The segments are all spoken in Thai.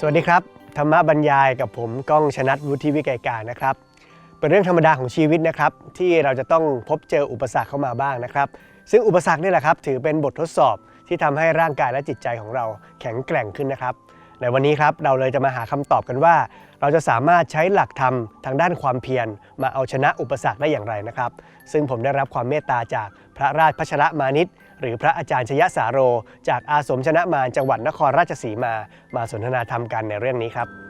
สวัสดีครับ ธรรมบรรยายกับผมก้องชนัทวุฒิวิไกการนะครับ เป็นเรื่องธรรมดาของชีวิตนะครับ ที่เราจะต้องพบเจออุปสรรคเข้ามาบ้างนะครับ ซึ่งอุปสรรคนี่แหละครับ ถือเป็นบททดสอบที่ทำให้ร่างกายและจิตใจของเราแข็งแกร่งขึ้นนะครับ ในวันนี้ครับเราเลยจะมาหาคำตอบกันว่า เราจะสามารถใช้หลักธรรมทางด้านความเพียรมาเอาชนะอุปสรรคได้อย่างไรนะครับ ซึ่งผมได้รับความเมตตาจากพระราชพัชระมานิต หรือพระอาจารย์ชยสาโร จากอาสมชนะมารจังหวัดนครราชสีมา มาสนทนาธรรมกันในเรื่องนี้ครับ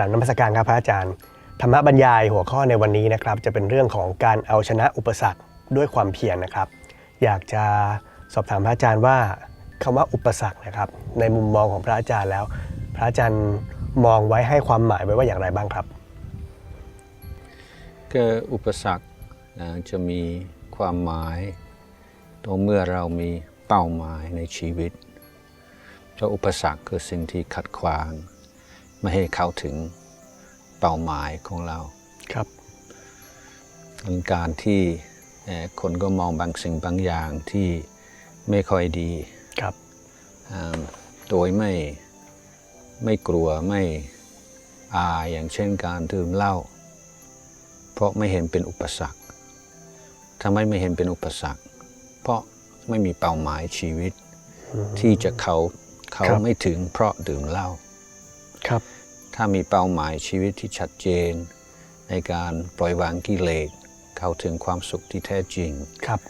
กลับนมัสการครับพระอาจารย์ ธรรมบรรยายหัวข้อในวันนี้นะครับ จะเป็นเรื่องของการเอาชนะอุปสรรคด้วยความเพียรนะครับ อยากจะสอบถามพระอาจารย์ว่าคำว่าอุปสรรคนะครับ ในมุมมองของพระอาจารย์แล้ว พระอาจารย์มองไว้ให้ความหมายไว้ว่าอย่างไรบ้างครับก็อุปสรรคจะมีความหมายต่อเมื่อเรามีเป้าหมายในชีวิตเพราะอุปสรรคคือสิ่งที่ขัดขวาง ไม่ให้เข้าถึงเป้าหมายของเราครับเป็นการที่เอ่อคนก็มองบางสิ่งบางอย่างที่ไม่ค่อยดีครับอ่าโดยไม่ไม่กลัวไม่อายอย่างเช่นการดื่มเหล้าเพราะไม่เห็นเป็นอุปสรรคทำไมไม่เห็นเป็นอุปสรรค เพราะไม่มีเป้าหมายชีวิต ที่จะเขาเขาครับไม่ถึงเพราะดื่มเหล้า ครับถ้ามีเป้าหมายชีวิตที่ชัดเจน ในการปล่อยวางกิเลสเข้าถึงความสุขที่แท้จริงครับ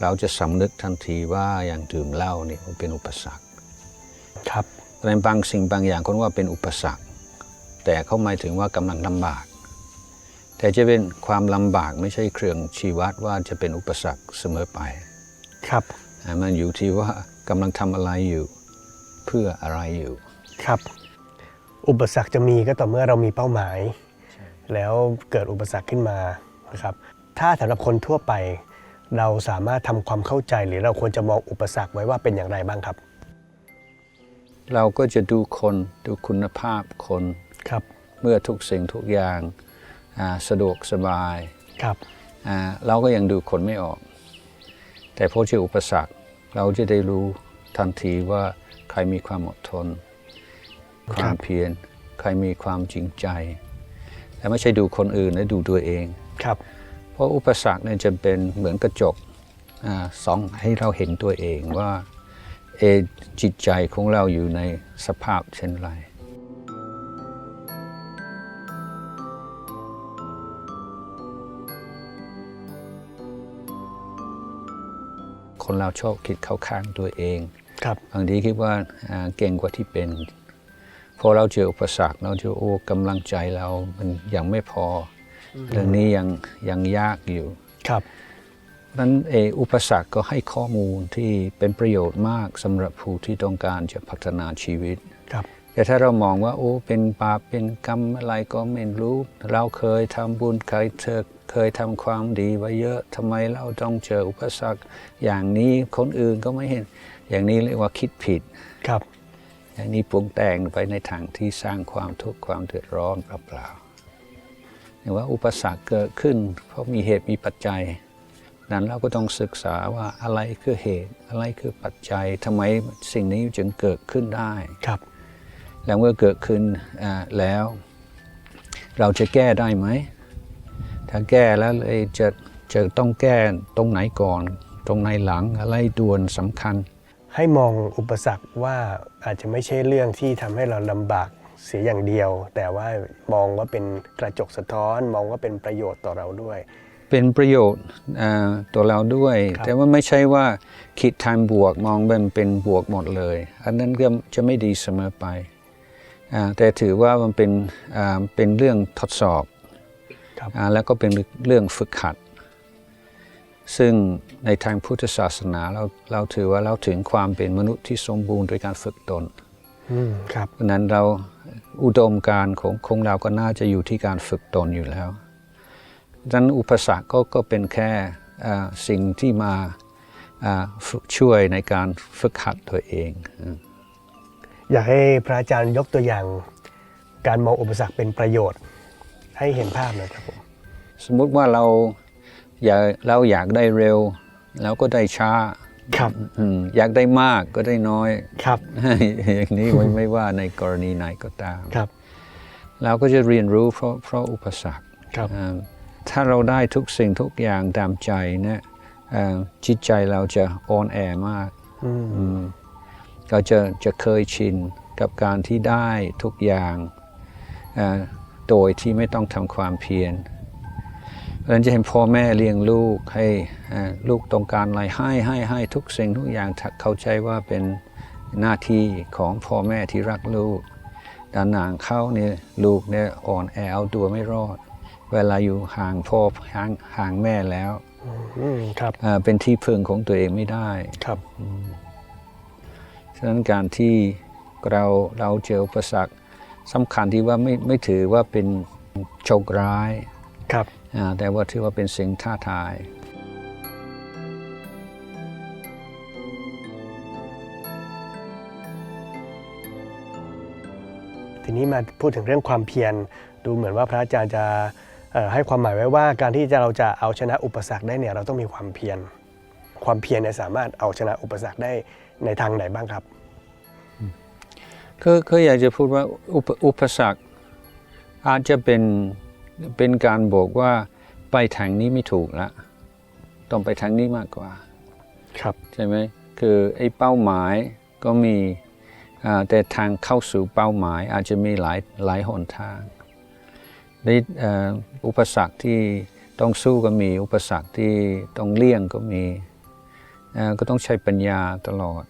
เราจะสำนึกทันทีว่าอย่างดื่มเหล้านี่มันเป็นอุปสรรคครับเพราะฉะนั้นบางสิ่งบางอย่างคนว่าเป็นอุปสรรค แต่เขาหมายถึงว่ากำลังลำบาก แต่จะเป็นความลำบากไม่ใช่เครื่องชี้วัดว่าจะเป็นอุปสรรคเสมอไป ครับอ่ามันอยู่ที่ว่ากำลังทำอะไรอยู่ เพื่ออะไรอยู่ครับ อุปสรรคจะมีก็ต่อเมื่อเรามีเป้าหมาย แล้วเกิดอุปสรรคขึ้นมานะครับถ้าสำหรับคนทั่วไป เราสามารถทำความเข้าใจหรือเราควรจะมองอุปสรรคไว้ว่าเป็นอย่างไรบ้างครับ เราก็จะดูคนดูคุณภาพคนครับเมื่อทุกสิ่งทุกอย่างอ่าสะดวกสบายครับอ่าเราก็ยังดูคนไม่ออก แต่พอเจออุปสรรคเราจะได้รู้ทันทีว่าใครมีความอดทน ความเพียร ใครมีความจริงใจและไม่ใช่ดูคนอื่นและดูตัวเองครับ เพราะอุปสรรคเนี่ยจะเป็นเหมือนกระจกอาส่องให้เราเห็นตัวเองว่าเอะจิตใจของเราอยู่ในสภาพเช่นไรคนเราชอบคิดเข้าข้างตัวเอง ครับบางทีคิดว่าอ่าเก่งกว่าที่เป็น พอเราเจออุปสรรคเราจะโอ้กำลังใจเรามันยังไม่พออเรื่องนี้ยังยังยากอยู่ครับนั้นเอออุปสรรคก็ให้ข้อมูลที่เป็นประโยชน์มากสำหรับผู้ที่ต้องการจะพัฒนาชีวิตครับ แต่ถ้าเรามองว่าโอ้เป็นบาปเป็นกรรมอะไรก็ไม่รู้ เราเคยทำบุญเคยเธอเคยทำความดีไว้เยอะทำไมเราต้องเจออุปสรรคอย่างนี้คนอื่นก็ไม่เห็น อย่างนี้เรียกว่าคิดผิดครับ อย่างนี้ปรุงแต่งไปในทางที่สร้างความทุกข์ความเดือดร้อนเปล่าๆเห็นว่าอุปสรรคเกิดขึ้น เพราะมีเหตุมีปัจจัย นั้นเราก็ต้องศึกษาว่าอะไรคือเหตุ อะไรคือปัจจัยทำไมสิ่งนี้จึงเกิดขึ้นได้ครับ แล้วเมื่อเกิดขึ้นอ่าแล้ว เราจะแก้ได้ไหมถ้าแก้แล้วเลยจะจะต้องแก้ตรงไหนก่อน ตรงไหนหลังอะไรด่วนสำคัญ ให้มองอุปสรรคว่าอาจจะไม่ใช่เรื่องที่ทำให้เราลำบากเสียอย่างเดียว แต่ว่ามองว่าเป็นกระจกสะท้อน มองว่าเป็นประโยชน์ต่อเราด้วย เป็นประโยชน์อ่าตัวเราด้วย ครับ แต่ว่าไม่ใช่ว่าคิดทางบวกมองเป็นเป็นบวกหมดเลย อันนั้นก็จะไม่ดีเสมอไปอ่าแต่ถือว่ามันเป็นอ่าเป็นเรื่องทดสอบครับ อ่าแล้วก็เป็นเรื่องฝึกหัด ซึ่งในทางพุทธศาสนาเราเราถือว่าเราถึงความเป็นมนุษย์ที่สมบูรณ์โดยการฝึกตนอืมครับเพราะฉะนั้นเราอุดมการณ์ของของเราก็น่าจะอยู่ที่การฝึกตนอยู่แล้วดังนั้นอุปสรรคก็ก็เป็นแค่อ่าสิ่งที่มาอ่าฝึกช่วยในการฝึกหัดตัวเอง อยากให้พระอาจารย์ยกตัวอย่าง การมองอุปสรรคเป็นประโยชน์ ให้เห็นภาพหน่อยครับผมสมมุติว่าเรา อยากเราอยากได้เร็วแล้วก็ได้ช้าครับอืมอยากได้มากก็ได้น้อยครับอย่างนี้ไม่ไม่ว่าในกรณีไหนก็ตามครับ เราก็จะเรียนรู้เพราะเพราะอุปสรรคครับอ่าถ้าเราได้ทุกสิ่งทุกอย่างตามใจเนี่ยอ่าจิตใจเราจะอ่อนแอมากอืมอืมก็จะจะเคยชินกับการที่ได้ทุกอย่างอ่าโดยที่ไม่ต้องทำความเพียร เพราะฉะนั้นจะเห็นพ่อแม่เลี้ยงลูกให้อ่าลูกต้องการอะไรให้ให้ให้ทุกสิ่งทุกอย่างถ้าเข้าใจว่าเป็นหน้าที่ของพ่อแม่ที่รักลูกด้านหนางเข้าเนี่ยลูกเนี่ยอ่อนแอเอาตัวไม่รอด เวลาอยู่ห่างพ่อห่างห่างแม่แล้วอืมครับอ่าเป็นที่พึ่งของตัวเองไม่ได้ครับฉะนั้นการที่เราเราเจออุปสรรคสำคัญที่ว่าไม่ไม่ถือว่าเป็นโชคร้ายครับอ่า แต่ว่าถือว่าเป็นสิ่งท้าทายทีนี้มาพูดถึงเรื่องความเพียรดูเหมือนว่าพระอาจารย์จะเอ่อให้ความหมายไว้ว่า การที่จะเราจะเอาชนะอุปสรรคได้เนี่ยเราต้องมีความเพียรความเพียรเนี่ยสามารถเอาชนะอุปสรรคได้ในทางไหนบ้างครับคือคืออยากจะพูดว่าอุปอุปสรรคอาจจะเป็น เป็นการบอกว่าไปทางนี้ไม่ถูกละต้องไปทางนี้มากกว่า ครับใช่ไหมคือไอ้เป้าหมายก็มีอ่าแต่ทางเข้าสู่เป้าหมายอาจจะมีหลายหลายหนทางในเอ่ออุปสรรคที่ต้องสู้ก็มี อุปสรรคที่ต้องเลี่ยงก็มีอ่าก็ต้องใช้ปัญญาตลอด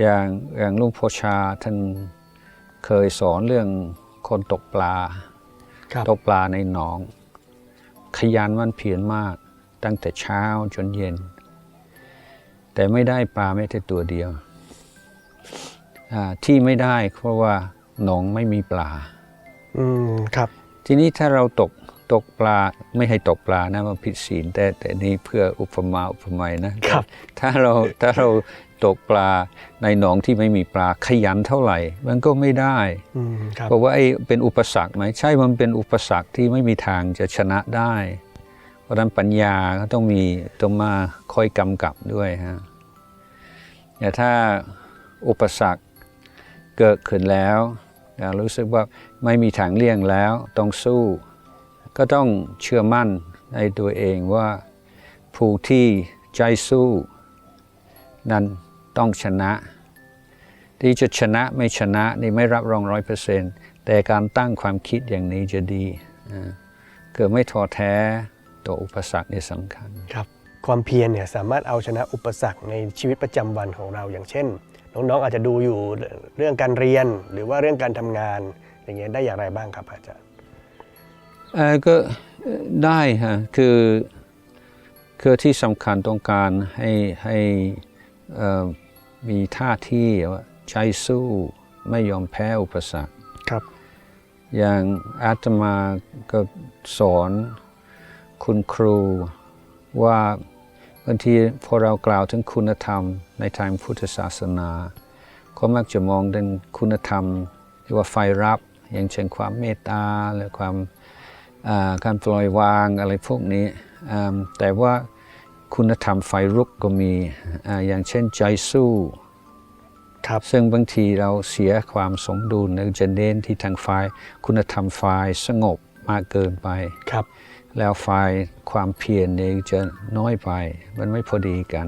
อย่างอย่างหลุงพ่อชาท่านเคยสอนเรื่องคนตกปลาครับ ตกปลาในหนอง ขยันหมันเพียรมากตั้งแต่เช้าจนเย็น แต่ไม่ได้ปลาแม้แต่ตัวเดียวอ่าที่ไม่ได้เพราะว่าหนองไม่มีปลา อืมครับ ทีนี้ถ้าเราตกตกปลาไม่ให้ตกปลานะมันผิดศีลแต่แต่นี่เพื่ออุปมาอุปไมยนะครับ ถ้าเราถ้าเรา ตกปลาในหนองที่ไม่มีปลาขยันเท่าไหร่ มันก็ไม่ได้อืมครับเพราะว่าไอ้เป็นอุปสรรคไหมใช่มันเป็นอุปสรรคที่ไม่มีทางจะชนะได้ เพราะฉะนั้นปัญญาก็ต้องมีต้องมาคอยกำกับด้วยฮะแต่ถ้าอุปสรรคเกิดขึ้นแล้วอ่ารู้สึกว่าไม่มีทางเลี่ยงแล้วต้องสู้ ก็ต้องเชื่อมั่นในตัวเองว่าผู้ที่ใจสู้ นั้น ต้องชนะ ที่จะชนะไม่ชนะนี่ไม่รับรองร้อยเปอร์เซ็นต์แต่การตั้งความคิดอย่างนี้จะดีอ่าเกิดไม่ท้อแท้ต่ออุปสรรคนี่สำคัญครับความเพียรเนี่ยสามารถเอาชนะอุปสรรคในชีวิตประจำวันของเราอย่างเช่น น้องๆอาจจะดูอยู่เรื่องการเรียนหรือว่าเรื่องการทำงานอย่างเงี้ยได้อย่างไรบ้างครับอาจารย์เอ่อก็เอ่อได้ฮะคือคือที่สำคัญต้องการให้ให้เอ่อ มีท่าที่ว่าใจสู้ไม่ยอมแพ้อุปสรรคครับ อย่างอาตมาก็สอนคุณครูว่าบางทีพอเรากล่าวถึงคุณธรรมในทางพุทธศาสนา ก็มักจะมองถึงคุณธรรมที่ว่าไฟรับ อย่างเช่นความเมตตาหรือความอ่าการปล่อยวางอะไรพวกนี้อ่าแต่ว่า คุณธรรมไฟรุกก็มีอาอย่างเช่นใจสู้ครับซึ่งบางทีเราเสียความสมดุลเราจะเน้นที่ทางฝ่ายคุณธรรมฝ่ายสงบมากเกินไปครับ แล้วฝ่ายความเพียรเนี่ยจะน้อยไป มันไม่พอดีกัน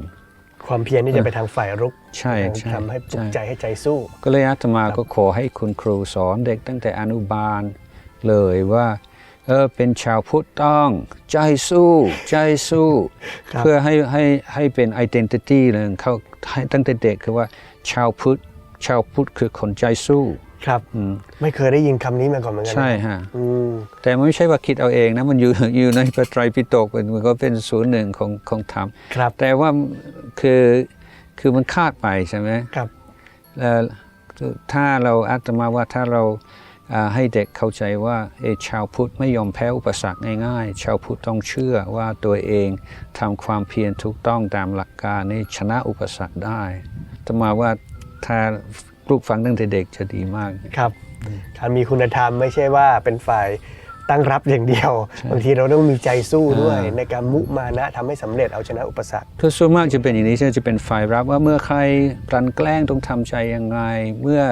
ความเพียรนี่จะไปทางฝ่ายรุก ใช่ใช่ทำให้ปลุกใช่ใจให้ใจสู้ ก็เลยอาตมาก็ขอให้คุณครูสอนเด็กตั้งแต่อนุบาลเลยว่า เออเป็นชาวพุทธต้องใจสู้ใจสู้ครับเพื่อให้ให้ให้เป็น identity เลยเขาให้ตั้งแต่เด็กคือว่าชาวพุทธชาวพุทธคือคนใจสู้ครับอืมไม่เคยได้ยินคำนี้มาก่อนเหมือนกันะใช่ฮะอืมแต่มันไม่ใช่ว่าคิดเอาเองนะมันอยู่อยู่ในพระไตรปิฎกมันก็เป็นส่วนหนึ่งของของธรรมครับ แต่ว่าคือคือมันคาดไปใช่ไหมครับแล้วถ้าเราอาตมาว่าถ้าเราอ่า ให้เด็กเข้าใจว่าเอยชาวพุทธไม่ยอมแพ้อุปสรรคง่ายๆ ชาวพุทธต้องเชื่อว่าตัวเองทำความเพียรถูกต้องตามหลักการนี้ชนะอุปสรรคได้แต่มาว่าถ้าปลูกฝังตั้งแต่เด็กจะดีมากครับการมีคุณธรรมไม่ใช่ว่าเป็นฝ่าย ตั้งรับอย่างเดียว บางทีเราต้องมีใจสู้ด้วยอ่าในการมุมานะทำให้สำเร็จเอาชนะอุปสรรคถ้าส่วนมากจะเป็นอย่างนี้จะเป็นฝ่ายรับว่าเมื่อใครกลั่นแกล้งต้องทำใจยังไง เมื่อ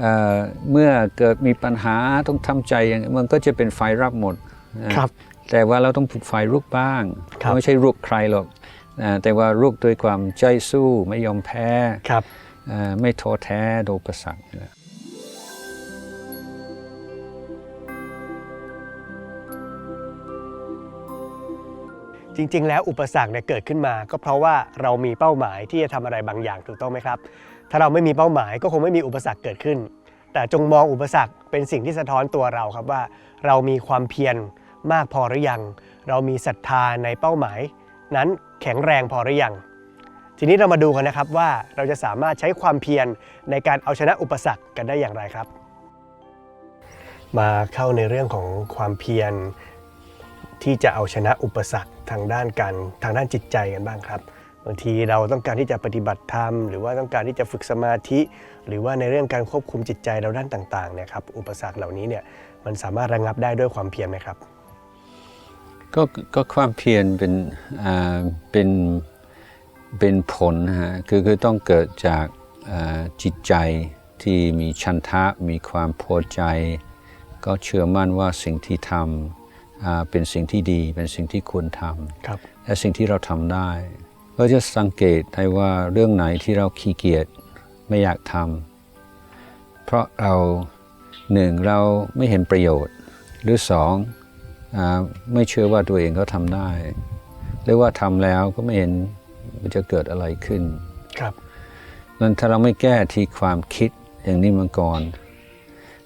เอ่อเมื่อเกิดมีปัญหาต้องทำใจยังไงมันก็จะเป็นฝ่ายรับหมดนะครับ แต่ว่าเราต้องฝึกฝ่ายรุกบ้างครับไม่ใช่รุกใครหรอกอ่าแต่ว่ารุกด้วยความใจสู้ไม่ยอมแพ้ครับอ่าไม่ท้อแท้โดยอุปสรรคนะ จริง ๆ แล้วอุปสรรคเนี่ยเกิดขึ้นมา ก็เพราะว่าเรามีเป้าหมายที่จะทำอะไรบางอย่างถูกต้องไหมครับ ถ้าเราไม่มีเป้าหมายก็คงไม่มีอุปสรรคเกิดขึ้น แต่จงมองอุปสรรคเป็นสิ่งที่สะท้อนตัวเราครับว่า เรามีความเพียรมากพอหรือยัง เรามีศรัทธาในเป้าหมาย นั้นแข็งแรงพอหรือยังทีนี้เรามาดูกันนะครับว่าเราจะสามารถใช้ความเพียรในการเอาชนะอุปสรรคกันได้อย่างไรครับ มาเข้าในเรื่องของความเพียร ที่จะเอาชนะอุปสรรคทางด้านการทางด้านจิตใจกันบ้างครับบางทีเราต้องการที่จะปฏิบัติธรรม หรือว่าต้องการที่จะฝึกสมาธิ หรือว่าในเรื่องการควบคุมจิตใจเราด้านต่างๆเนี่ยครับอุปสรรคเหล่านี้เนี่ยมันสามารถระงับได้ด้วยความเพียรไหมครับก็ก็ความเพียรเป็นอ่าเป็นเป็นผลนะฮะคือคือต้องเกิดจากจิตใจที่มีชันทะ มีความพอใจ ก็เชื่อมั่นว่าสิ่งที่ทำ เป็นสิ่งที่ดีเป็นสิ่งที่ควรทำครับและสิ่งที่เราทำได้ก็จะสังเกตได้ว่าเรื่องไหนที่เราขี้เกียจไม่อยากทำเพราะเราหนึ่งเราไม่เห็นประโยชน์ หรือสองอาไม่เชื่อว่าตัวเองก็ทำได้ หรือว่าทำแล้วก็ไม่เห็นมันจะเกิดอะไรขึ้น ครับนั้นถ้าเราไม่แก้ที่ความคิดอย่างนี้มาก่อน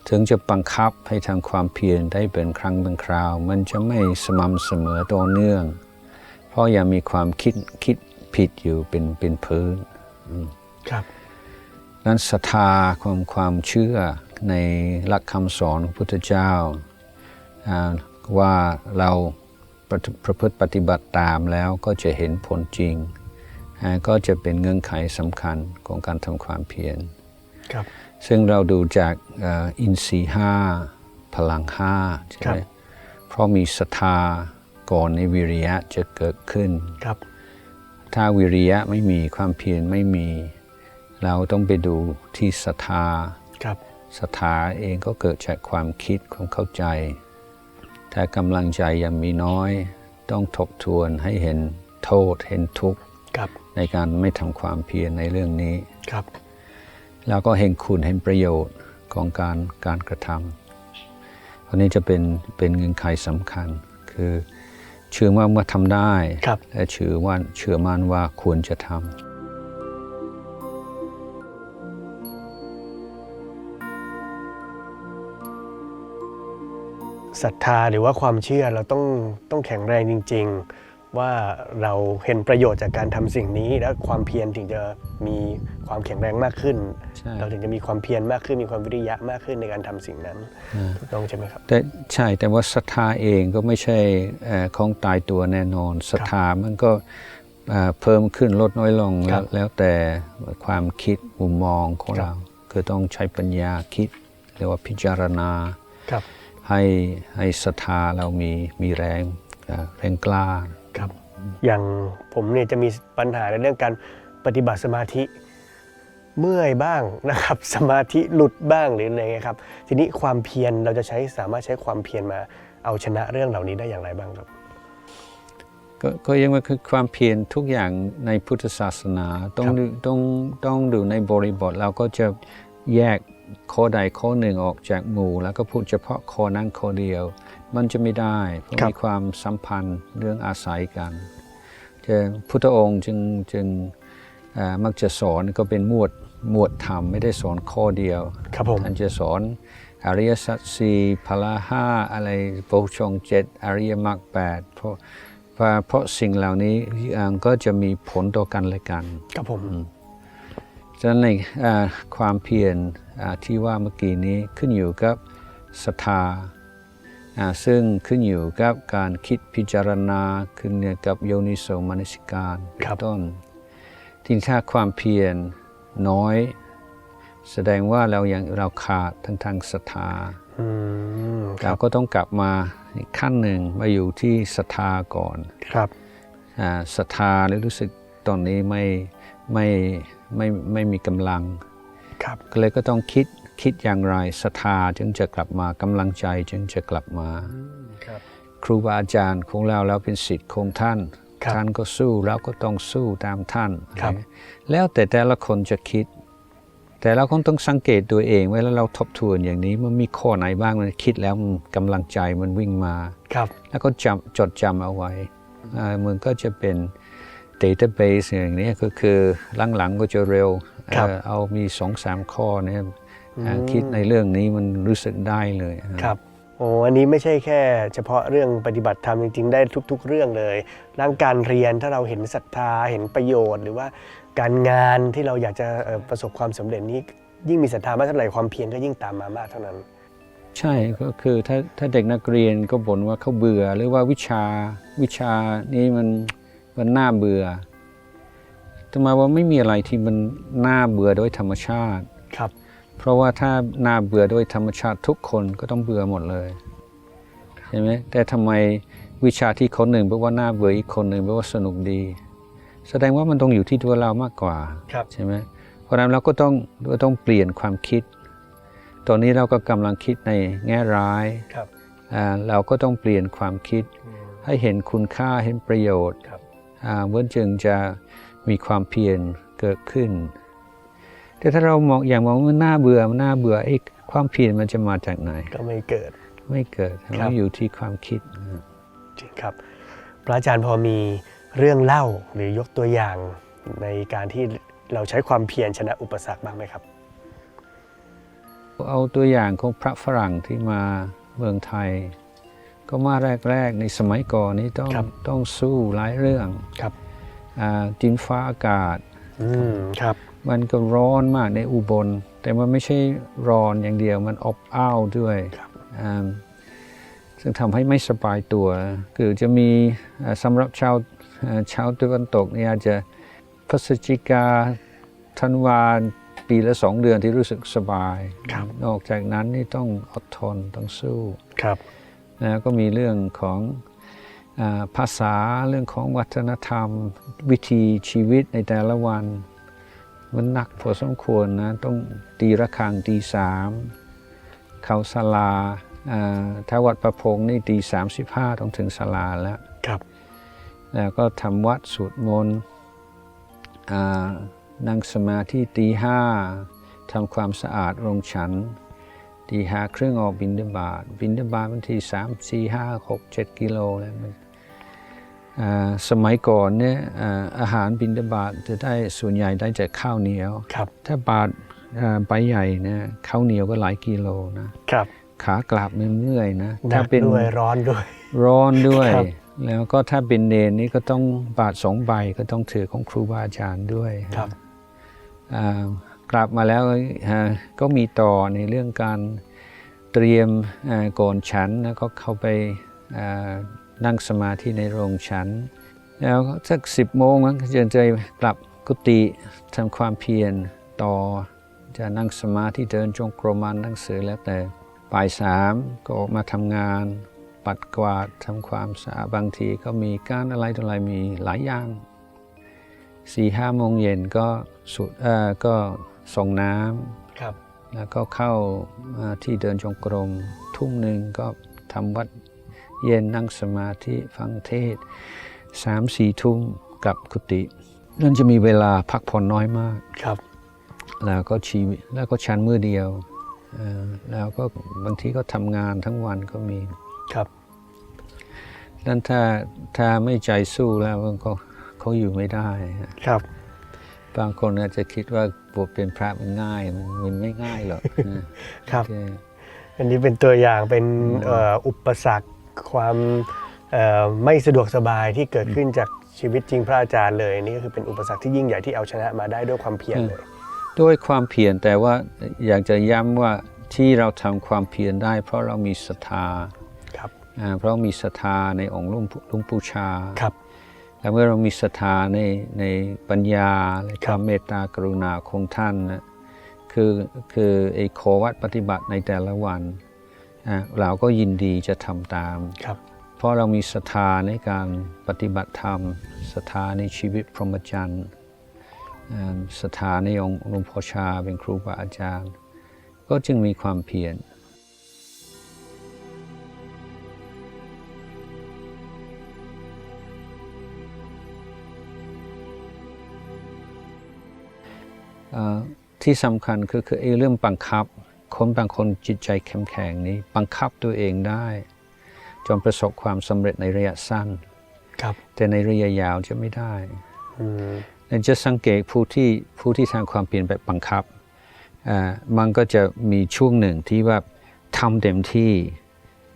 ถึงจะบังคับให้ทำความเพียรได้เป็นครั้งเป็นคราว มันจะไม่สม่ำเสมอต่อเนื่อง เพราะยังมีความคิดคิดผิดอยู่เป็นเป็นพื้นครับนั้นศรัทธาความความเชื่อในหลักคำสอนของพุทธเจ้าอ่าว่าเราประประพฤติปฏิบัติตามแล้วก็จะเห็นผลจริงอ่าก็จะเป็นเงื่อนไขสำคัญของการทำความเพียรครับ ซึ่งเราดูจากเอ่ออินทรีย์ห้าพลังห้าใช่ครัไหมบเพราะมีศรัทธาก่อนในวิริยะจะเกิดขึ้นครับ ถ้าวิริยะไม่มีความเพียรไม่มี เราต้องไปดูที่ศรัทธาครับศรัทธาเองก็เกิดจากความคิดความเข้าใจ ถ้ากำลังใจยังมีน้อย ต้องทบทวนให้เห็นโทษเห็นทุกข์ครับในการไม่ทำความเพียรในเรื่องนี้ครับ แล้วก็เห็นคุณเห็นประโยชน์ของการการกระทำอันนี้จะเป็นเป็นเงื่อนไขสำคัญ คือเชื่อว่าเมื่อทำได้ครับและเชื่อว่าเชื่อมั่นว่าควรจะทำศรัทธาหรือว่าความเชื่อเราต้องต้องแข็งแรงจริงๆ ว่าเราเห็นประโยชน์จากการทำสิ่งนี้ แล้วความเพียรถึงจะมีความแข็งแรงมากขึ้นใช่เราถึงจะมีความเพียรมากขึ้นมีความวิริยะมากขึ้นในการทำสิ่งนั้นถูกต้องใช่ไหมครับแต่ใช่แต่ว่าศรัทธาเองก็ไม่ใช่เอ่อของตายตัวแน่นอนศรัทธามันก็เอ่อเพิ่มขึ้นลดน้อยลงคแล้รัวบแล้วแต่ความคิดมุมมองของครับเรา คือต้องใช้ปัญญาคิดเรียกว่าพิจารณาครับให้ให้ศรัทธาเรามีมีแรงเอ่อแรงกล้าครับ อย่างผมเนี่ยจะมีปัญหาในเรื่องการปฏิบัติสมาธิเมื่อยบ้างนะครับ สมาธิหลุดบ้างหรืออะไรเงี้ยครับ ทีนี้ความเพียรเราจะใช้สามารถใช้ความเพียรมาเอาชนะเรื่องเหล่านี้ได้อย่างไรบ้างครับ ก็ก็ยังว่าคือความเพียรทุกอย่างในพุทธศาสนาต้องครับดูต้องต้องดูในบริบทเราก็จะแยกข้อใดข้อหนึ่งออกจากหมู่ แล้วก็พูดเฉพาะข้อนั้นข้อเดียว มันจะไม่ได้เพราะครับมีความสัมพันธ์เรื่องอาศัยกันจะพุทธองค์จึงจึงเอ่อมักจะสอนก็เป็นหมวดหมวดธรรมไม่ได้สอนข้อเดียวครับผมท่านจะสอนอริยสัจสี่พละห้าอะไรโพชงเจ็ดอริยมรรคแปดเพราะเพราะเพราะสิ่งเหล่านี้อ่าก็จะมีผลต่อกันและกันครับผมฉะนั้นในอ่าความเพียรอ่าที่ว่าเมื่อกี้นี้ขึ้นอยู่กับศรัทธาอ่า ซึ่งขึ้นอยู่กับการคิดพิจารณาขึ้นอยู่กับโยนิโสมนสิการเป็นต้นที่ถ้าความเพียรน้อย แสดงว่าเรายังเราขาดทั้งทางศรัทธาอืมคเรารับก็ต้องกลับมาอีกขั้นหนึ่งมาอยู่ที่ศรัทธาก่อนครับอ่าศรัทธาแล้วรู้สึกตอนนี้ไม่ไม่ไม่ไม่มีกำลังครับก็เลยก็ต้องคิด คิดอย่างไรศรัทธาจึงจะกลับมากำลังใจจึงจะกลับมาครับครูบาอาจารย์ของเราแล้วเป็นศิษย์ของท่านครับท่านก็สู้เราก็ต้องสู้ตามท่านครับแล้วแต่แต่ละคนจะคิด แต่เราคงต้องสังเกตตัวเองเวลาเราทบทวนอย่างนี้มันมีข้อไหนบ้างมันคิดแล้วมันกำลังใจมันวิ่งมาครับ แล้วก็จำจดจำเอาไว้อ่ามันก็จะเป็น database อย่างนี้ก็คือหลังๆก็จะเร็วครับเอ่อเอามีสองสามข้อเนี่ยอ่า คิดในเรื่องนี้มันรู้สึกได้เลยครับโอ้อันนี้ไม่ใช่แค่ เฉพาะเรื่องปฏิบัติธรรมจริงๆ ได้ทุก ๆ เรื่องเลยร่างการเรียนถ้าเราเห็นศรัทธาเห็นประโยชน์ หรือว่าการงานที่เราอยากจะเอ่อประสบความสำเร็จนี้ ยิ่งมีศรัทธามากเท่าไหร่ความเพียรก็ยิ่งตามมามากเท่านั้น ใช่ก็คือถ้าถ้าเด็กนักเรียนก็บ่นว่าเขาเบื่อหรือว่าวิชาวิชานี้มันมันน่าเบื่อทำไมว่าไม่มีอะไรที่มันน่าเบื่อโดยธรรมชาติครับ เพราะว่าถ้าน่าเบื่อโดยธรรมชาติทุกคนก็ต้องเบื่อหมดเลยใช่ไหมแต่ทำไมวิชาที่คนหนึ่งแปลว่าน่าเบื่ออีกคนหนึ่งแปลว่าสนุกดี แสดงว่ามันต้องอยู่ที่ตัวเรามากกว่าครับใช่ไหมเพราะฉะนั้นเราก็ต้องเราต้องเปลี่ยนความคิด ตอนนี้เราก็กำลังคิดในแง่ร้ายครับอ่าเราก็ต้องเปลี่ยนความคิด ให้เห็นคุณค่าเห็นประโยชน์ครับอ่าเมื่อจึงจะมีความเพียรเกิดขึ้น แต่ถ้าเรามองอย่างมองว่าน่าเบื่อมันน่าเบื่อไอ้ความเพียรมันจะมาจากไหน ก็ไม่เกิด ไม่เกิดครัเราบอยู่ที่ความคิดจริงครับ พระอาจารย์พอมีเรื่องเล่าหรือยกตัวอย่างในการที่เราใช้ความเพียรชนะอุปสรรคบ้างไหมครับ เอาตัวอย่างของพระฝรั่งที่มาเมืองไทย ก็มาแรก ๆ ในสมัยก่อนนี้ต้องครับต้องสู้หลายเรื่องครับอ่าดินฟ้าอากาศอืมครับ มันก็ร้อนมากในอุบล แต่มันไม่ใช่ร้อนอย่างเดียวมันอบอ้าวด้วยครับอ่าซึ่งทำให้ไม่สบายตัว คือจะมีอ่าสำหรับชาวอ่าชาวตะวันตกเนี่ยอาจจะพฤศจิกาธันวาปีละสองเดือนที่รู้สึกสบายครับนอกจากนั้นนี่ต้องอดทนต้องสู้ครับนะก็มีเรื่องของอาภาษาเรื่องของวัฒนธรรม วิธีชีวิตในแต่ละวัน มันหนักพอสมควรนะ ต้องตีระฆังตีสามเข้าศาลาอ่าถ้าวัดประพงษ์นี่ตีสามสิบห้าต้องถึงศาลาแล้วครับ แล้วก็ทำวัดสวดมนต์อ่านั่งสมาธิตีห้าทำความสะอาดโรงฉันตีห้าครึ่งออกบินเดาบาทบินเดาบาทบางทีสามสี่ห้าหกเจ็ดกิโลเลยมันอ่า สมัยก่อนเนี่ยอ่าอาหารบินเดาบาทจะได้ส่วนใหญ่ได้จากข้าวเหนียวครับถ้าบาทอ่าใบใหญ่เนี่ยข้าวเหนียวก็หลายกิโลนะครับขากลับมันเมื่อยนะหนัถ้ากเป็นด้วยร้อนด้วย ร้อนด้วยครับแล้วก็ถ้าเป็นเนนนี่ก็ต้องบาทสองใบก็ต้องถือของครูบาอาจารย์ด้วยครับอ่ากลับมาแล้วอ่าก็มีต่อในเรื่องการเตรียมอ่าก่อนฉันแล้วก็เข้าไปอ่า นั่งสมาธิในโรงฉัน แล้วสักสิบโมงนั้นก็จะจะกลับกุฏิทำความเพียรต่อ จะนั่งสมาธิเดินจงกรมอ่านหนังสือแล้วแต่บ่ายสามก็ออกมาทำงาน ปัดกวาดทำความสะอาดบางทีก็มีการอะไรต่ออะไรมีหลายอย่างสี่ห้าโมงเย็นก็สุดเอ่อก็ส่งน้ครับำแล้วก็เข้าอ่าที่เดินจงกรม ทุ่มหนึ่งก็ทำวัด เย็นนั่งสมาธิฟังเทศน์สามสี่ทุ่มกลับกุฏินั่นจะมีเวลาพักผ่อนน้อยมากครับ แล้วก็ชีวิตแล้วก็ชันมือเดียวเอ่อแล้วก็บางทีก็ทำงานทั้งวันก็มีครับนั่นถ้าถ้าไม่ใจสู้แล้วมันก็เขาอยู่ไม่ได้ฮะครับ บางคนอาจจะคิดว่าบวชเป็นพระมันง่ายมันมันไม่ง่ายหรอกนะครับโอเอันนี้เป็นตัวอย่างเป็นเอ่ออุปสรรค ความเอ่อไม่สะดวกสบายที่เกิดขึ้นจากชีวิตจริงพระอาจารย์เลยนี่ก็คือเป็นอุปสรรคที่ยิ่งใหญ่ที่เอาชนะมาได้ด้วยความเพียรเลย ด้วยความเพียรแต่ว่าอยากจะย้ำว่าที่เราทำความเพียรได้ เพราะเรามีศรัทธาครับอ่าเพราะมีศรัทธาในองค์หลุงหลุงปู่ชาครับและเมื่อเรามีศรัทธาในในปัญญาและคครับวามเมตตากรุณาของท่านนะคือคือไอ้โควัดปฏิบัติในแต่ละวันอะ เราก็ยินดีจะทำตามครับเพราะเรามีศรัทธาในการปฏิบัติธรรมศรัทธาในชีวิตพรหมจรรย์อ่าศรัทธาในองค์หลวงพ่อชาเป็นครูบาอาจารย์ ก็จึงมีความเพียรเอ่อที่สำคัญคือคือไอ้เรื่องบังคับ คนบางคนจิตใจเข้มแข็งนี้บังคับตัวเองได้จนประสบความสำเร็จในระยะสั้นครับแต่ในระยะยาวจะไม่ได้อืมและจะสังเกตผู้ที่ผู้ที่ทำความเปลี่ยนแบบบังคับอ่ามันก็จะมีช่วงหนึ่งที่ว่าทำเต็มที่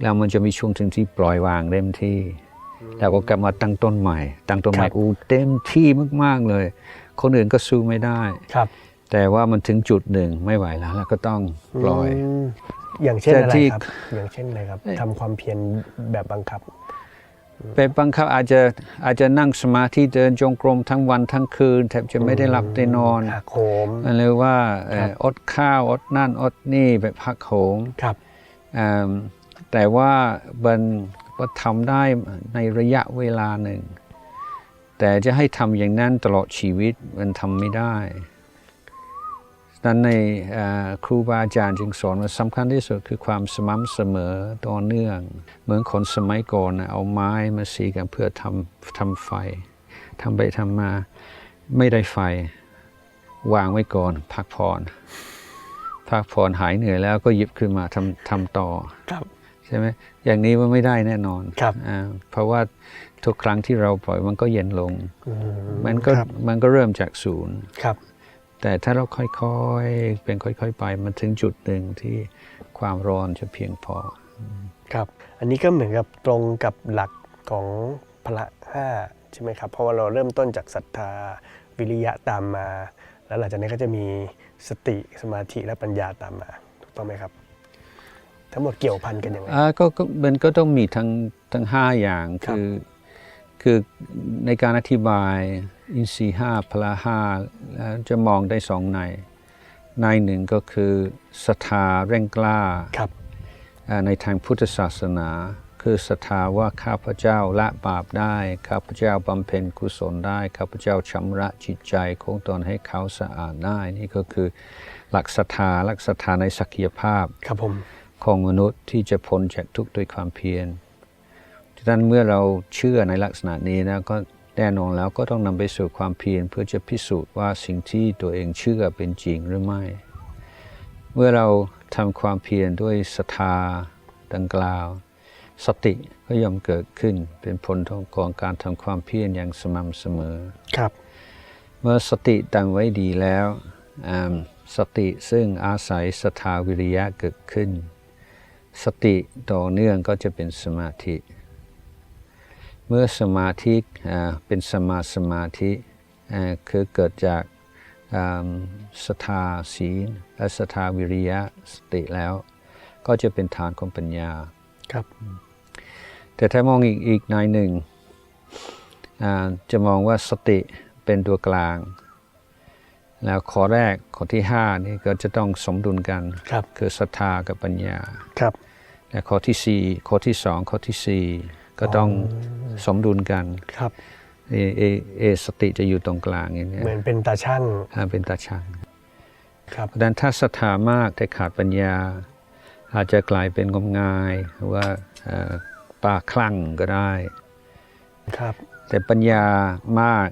แล้วมันจะมีช่วงถึงที่ปล่อยวางเต็มที่ แล้วก็กลับมาตั้งต้นใหม่ ตั้งต้นใหม่อู้เต็มที่มาก ๆ เลย คนอื่นก็สู้ไม่ได้ครับ แต่ว่ามันถึงจุดหนึ่งไม่ไหวแล้วแล้วก็ต้องปล่อย มอย่างเช่นแต่อะไรที่ ครับ อย่างเช่นอะไรครับเอ้ยทำความเพียรแบบบังคับ ไปบังคับอาจจะอาจจะนั่งสมาธิเดินจงกรมทั้งวันทั้งคืนแทบจะไม่ได้หลับได้นอนหักโหม หรือว่าเอ่อครับอดข้าวอดนั่นอดนี่แบบพักโขมครับอ่าแต่ว่ามันก็ทำได้ในระยะเวลาหนึ่ง แต่จะให้ทำอย่างนั้นตลอดชีวิตมันทำไม่ได้ดัง นั้นในอ่าครูบาอาจารย์จึงสอนว่าสำคัญที่สุดคือความสม่ำเสมอต่อเนื่อง เหมือนคนสมัยก่อนนะเอาไม้มาสีกันเพื่อทำทำไฟทำไปทำมาไม่ได้ไฟ วางไว้ก่อน พักผ่อนพักผ่อนหายเหนื่อยแล้วก็หยิบขึ้นมาทำทำต่อครับใช่ไหมอย่างนี้มันไม่ได้แน่นอนครับอ่าเพราะว่าทุกครั้งที่เราปล่อยมันก็เย็นลงอืมันก็ครับมันก็เริ่มจากศูนย์ครับ แต่ถ้าเราค่อยๆ เป็นค่อย ๆ ไป มันถึงจุดหนึ่งที่ความร้อนจะเพียงพอ ครับ อันนี้ก็เหมือนกับตรงกับหลักของพละห้าใช่ไหมครับ เพราะว่าเราเริ่มต้นจากศรัทธาวิริยะตามมา แล้วหลังจากนั้นก็จะมีสติสมาธิและปัญญาตามมา ถูกต้องไหมครับ ทั้งหมดเกี่ยวพันกันยังไงอ่าก็ก็มันก็ต้องมีทั้งทั้งห้าอย่างครับคือคือในการอธิบาย อินทรีย์ห้าพละห้าแล้วจะมองได้สองในในหนึ่งก็คือศรัทธาเร่งกล้าครับอ่าในทางพุทธศาสนา คือศรัทธาว่าข้าพเจ้าละบาปได้ ข้าพเจ้าบำเพ็ญกุศลได้ ข้าพเจ้าชำระจิตใจของตนให้เขาสะอาดได้ นี่ก็คือหลักศรัทธาหลักศรัทธาในศักยภาพครับผมของมนุษย์ที่จะพ้นจากทุกข์ด้วยความเพียรดังนั้นเมื่อเราเชื่อในลักษณะนี้นะก็ แน่นอนแล้วก็ต้องนำไปสู่ความเพียรเพื่อจะพิสูจน์ว่าสิ่งที่ตัวเองเชื่อเป็นจริงหรือไม่ เมื่อเราทำความเพียรด้วยศรัทธาดังกล่าว สติก็ย่อมเกิดขึ้นเป็นผลของการทำความเพียรอย่างสม่ำเสมอครับ เมื่อสติตั้งไว้ดีแล้วอ่าสติซึ่งอาศัยศรัทธาวิริยะเกิดขึ้น สติต่อเนื่องก็จะเป็นสมาธิ เมื่อสมาธิอ่าเป็นสมาสมาธิอ่าคือเกิดจากอ่าศรัทธาศีลและศรัทธาวิริยะสติแล้ว ก็จะเป็นฐานของปัญญาครับ แต่ถ้ามองอีกอีกในหนึ่งอ่าจะมองว่าสติเป็นตัวกลาง แล้วข้อแรกข้อที่ห้านี่ก็จะต้องสมดุลกันครับคือศรัทธากับปัญญาครับและข้อที่สี่ข้อที่สองข้อที่สี่ ก็ต้องสมดุลกันครับเอเอเอสติจะอยู่ตรงกลางอย่างเนี้ยเหมือนเป็นตาช่างอ่าเป็นตาช่างครับเพราะฉะนั้นถ้าศรัทธามากแต่ขาดปัญญา อาจจะกลายเป็นงมงายหรือว่าเอ่อป่าคลั่งก็ได้ครับแต่ปัญญามาก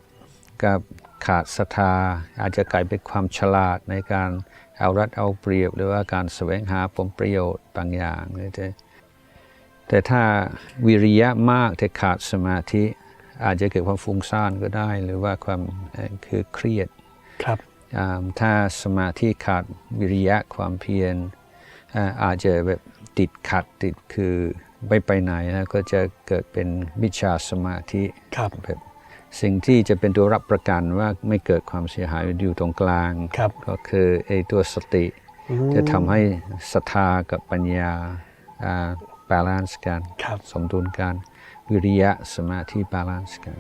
กับขาดศรัทธาอาจจะกลายเป็นความฉลาดในการเอารัดเอาเปรียบ หรือว่าการแสวงหาผลประโยชน์บางอย่างเนี่ยแต่ แต่ถ้าวิริยะมากแต่ขาดสมาธิ อาจจะเกิดความฟุ้งซ่านก็ได้ หรือว่าความเอ่อคือเครียดครับอ่าถ้าสมาธิขาดวิริยะความเพียรอ่าอาจจะแบบติดขัดติดคือไม่ไปไหนแล้วก็จะเกิดเป็นมิจฉาสมาธิครับแบบสิ่งที่จะเป็นตัวรับประกันว่าไม่เกิดความเสียหายอยู่ตรงกลางครับก็คือไอ้ตัวสติอืมจะทำให้ศรัทธากับปัญญา บาลานซ์กันครับสมดุลกันวิริยะสมาธิบาลานซ์กัน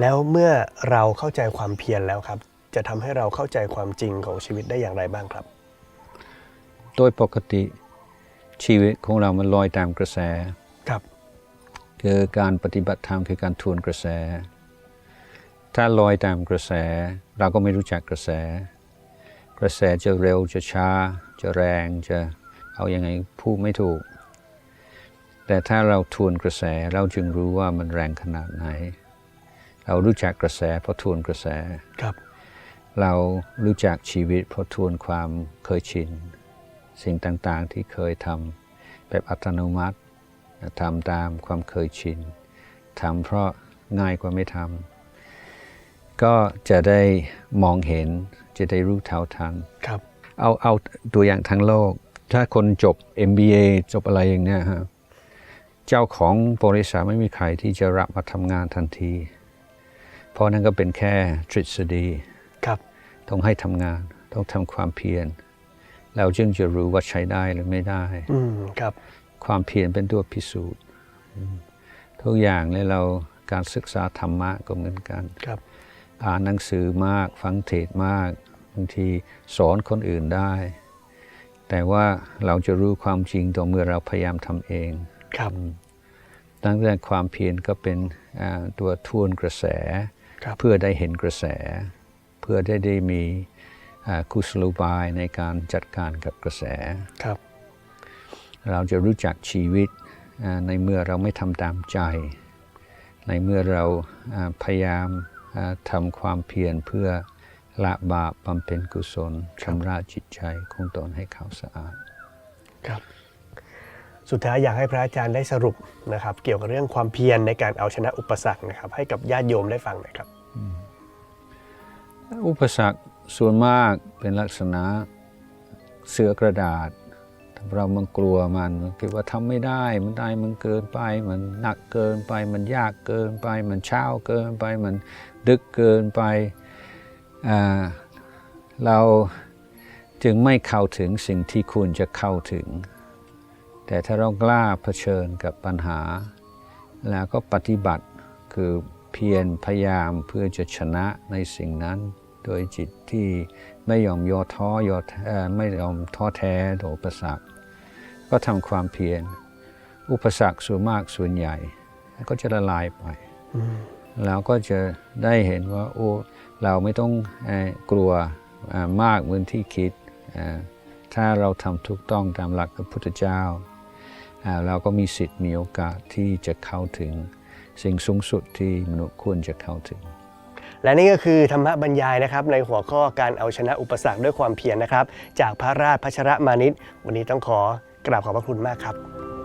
แล้วเมื่อเราเข้าใจความเพียรแล้วครับ จะทำให้เราเข้าใจความจริงของชีวิตได้อย่างไรบ้างครับ โดยปกติชีวิตของเรามันลอยตามกระแส ครับ คือการปฏิบัติธรรมคือการทวนกระแส ถ้าลอยตามกระแส เราก็ไม่รู้จักกระแส กระแสจะเร็วจะช้า จะแรงจะเอาอยัางไงพูดไม่ถูก แต่ถ้าเราทวนกระแสเราจึงรู้ว่ามันแรงขนาดไหน เรารู้จักกระแสเพราะทวนกระแสครับ เรารู้จักชีวิตเพราะทวนความเคยชิน สิ่งต่างๆที่เคยทำแบบอัตโนมัติทำตามความเคยชินทำเพราะง่ายกว่าไม่ทำ ก็จะได้มองเห็นจะได้รู้เท่าทันครับเอาเอาตัวอย่างทั้งโลก ถ้าคนจบ MBA จบอะไรอย่างเนี้ยฮะเจ้าของบริษัทไม่มีใครที่จะรับมาทำงานทันที เพราะนั่นก็เป็นแค่ทฤษฎีครับต้องให้ทำงานต้องทำความเพียรเราจึงจะรู้ว่าใช้ได้หรือไม่ได้อืมครับ ความเพียรเป็นตัวพิสูจน์อืมทุกอย่างเลยเราการศึกษาธรรมะก็เหมือนกันครับ อ่านหนังสือมาก ฟังเทศน์มากบางทีสอนคนอื่นได้ แต่ว่าเราจะรู้ความจริงต่อเมื่อเราพยายามทำเองครับตั้งแต่ความเพียรก็เป็นอ่าตัวทวนกระแสครับเพื่อได้เห็นกระแส เพื่อได้ได้มีอ่ากุศโลบายในการจัดการกับกระแสครับ เราจะรู้จักชีวิตอ่าในเมื่อเราไม่ทำตามใจ ในเมื่อเราอ่าพยายามอ่า ทำความเพียรเพื่อละบาปบำเพ็ญกุศลชำระจิตใจของตนให้ขาวสะอาดครับสุดท้ายอยากให้พระอาจารย์ได้สรุปนะครับ เกี่ยวกับเรื่องความเพียรในการเอาชนะอุปสรรคนะครับ ให้กับญาติโยมได้ฟังหน่อยครับ อุปสรรคส่วนมากเป็นลักษณะเสือกระดาษเรามันกลัวมันคิดว่าทำไม่ได้ มันได้มันเกินไป มันหนักเกินไป มันยากเกินไป มันเช้าเกินไป มัน ดึกเกินไปเราจึงไม่เข้าถึงสิ่งที่ควรจะเข้าถึง แต่ถ้าเรากล้าเผชิญกับปัญหา แล้วก็ปฏิบัติคือเพียรพยายามเพื่อจะชนะในสิ่งนั้น โดยจิตที่ไม่ยอมย่อท้อยอแท้อ่อไม่ยอมท้อแท้ต่ออุปสรรค ก็ทำความเพียร อุปสรรคส่วนมากส่วนใหญ่ ก็จะละลายไป เราก็จะได้เห็นว่าโอ้เราไม่ต้องอกลัวมากเหมือนที่คิด ถ้าเราทำถูกต้องตามหลักพระพุทธเจ้าอ่าเราก็มีสิทธิ์มีโอกาสที่จะเข้าถึงสิ่งสูงสุดที่มนุษย์ควรจะเข้าถึง และนี่ก็คือธรรมบรรยายนะครับ ในหัวข้อการเอาชนะอุปสรรคด้วยความเพียรนะครับ จากพระราชพัชรมานิตวันนี้ต้องขอกราบขอบพระคุณมากครับ